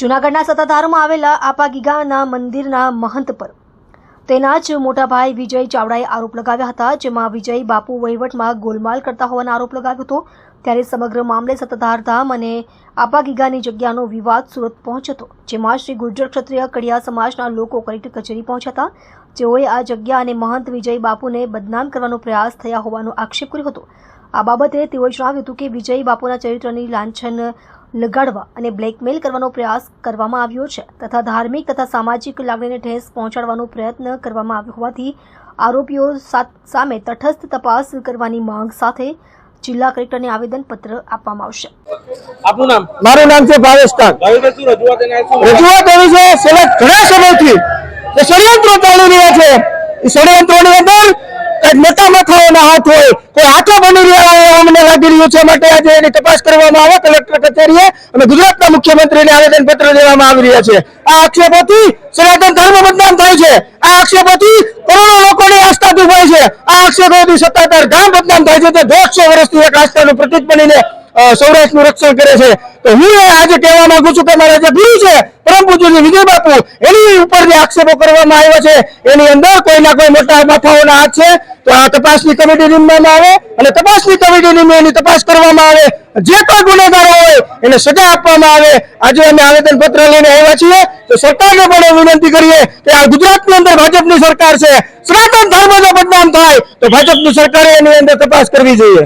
જૂનાગઢના સત્તાધારમાં આવેલા આપાગીગાના મંદિરના મહંત પર. તેના જ મોટા ભાઈ વિજય ચાવડાએ આરોપ લગાવ્યા હતા, જેમાં વિજય બાપુ વહીવટમાં ગોલમાલ કરતા હોવાનો આરોપ લગાવ્યો હતો. ત્યારે સમગ્ર મામલે સત્તાધારધામ અને આપાગીગાની જગ્યાનો વિવાદ સુરત પહોંચ્યો હતો, જેમાં શ્રી ગુર્જર ક્ષત્રિય કડિયા સમાજના લોકો કલેક્ટર કચેરી પહોંચ્યા હતા. જેઓએ આ જગ્યા અને મહંત વિજય બાપુને બદનામ કરવાનો પ્રયાસ થયા હોવાનો આક્ષેપ કર્યો હતો. આ બાબતે તેઓએ જણાવ્યું હતું કે વિજય બાપુના ચરિત્રની લાંછન લગાડવા અને બ્લેકમેલ કરવાનો પ્રયાસ કરવામાં આવ્યો છે તથા ધાર્મિક તથા સામાજિક લાગણીને ઠેસ પહોંચાડવાનો પ્રયત્ન કરવામાં આવ્યો હોવાથી આરોપીઓ સામે તટસ્થ તપાસ કરવાની માંગ સાથે જિલ્લા કલેક્ટરને આવેદનપત્ર આપવામાં આવશે. આપનું નામ? મારું નામ છે ભાવેશ રજૂઆત એવી છે છેલ્લા ઘણા સમયથી. જે ષડયંત્રો ચાલી રહ્યા છે. એ ષડયંત્રોની અંદર કંઈક મોટા હાથ હોય કોઈ હાથો બની રહ્યા છે માટે આજે એની તપાસ કરવામાં આવે, કલેક્ટર કચેરીએ અને ગુજરાતના મુખ્યમંત્રીને આવેદનપત્ર દેવામાં આવી રહ્યા છે. આ આક્ષેપોથી સનાતન ધર્મ બદનામ થાય છે. આ આક્ષેપોથી કરોડો લોકોની આસ્થા દુભાય છે. આ આક્ષેપોથી સત્તાધાર ગામ બદનામ થાય છે. તે દોઢસો વર્ષથી એક આસ્થાનું પ્રતિક બનીને સૌરાષ્ટ્રનું રક્ષણ કરે છે. તો હું એ આજે કહેવા માંગુ છું કે મારા જે ગુરુ છે, પરમ પૂજ્ય વિજય બાપુ, એની ઉપર જે આક્ષેપો કરવામાં આવ્યા છે, એની અંદર કોઈના કોઈ મોટા માથાઓના હાથ છે, તો આ તપાસની કમિટી નીમવામાં આવે અને તપાસની કમિટી નીમે તપાસ કરવામાં આવે. જે કોઈ ગુનેગારો હોય, એને સજા આપવામાં આવે. આજે અમે આવેદન પત્ર લઈને આવ્યા છીએ. તો સરકારને પણ વિનંતી કરીએ કે આ ગુજરાતની અંદર ભાજપની સરકાર છે, સનાતન ધર્મ જો બદનામ થાય, તો ભાજપની સરકારે એની અંદર તપાસ કરવી જોઈએ.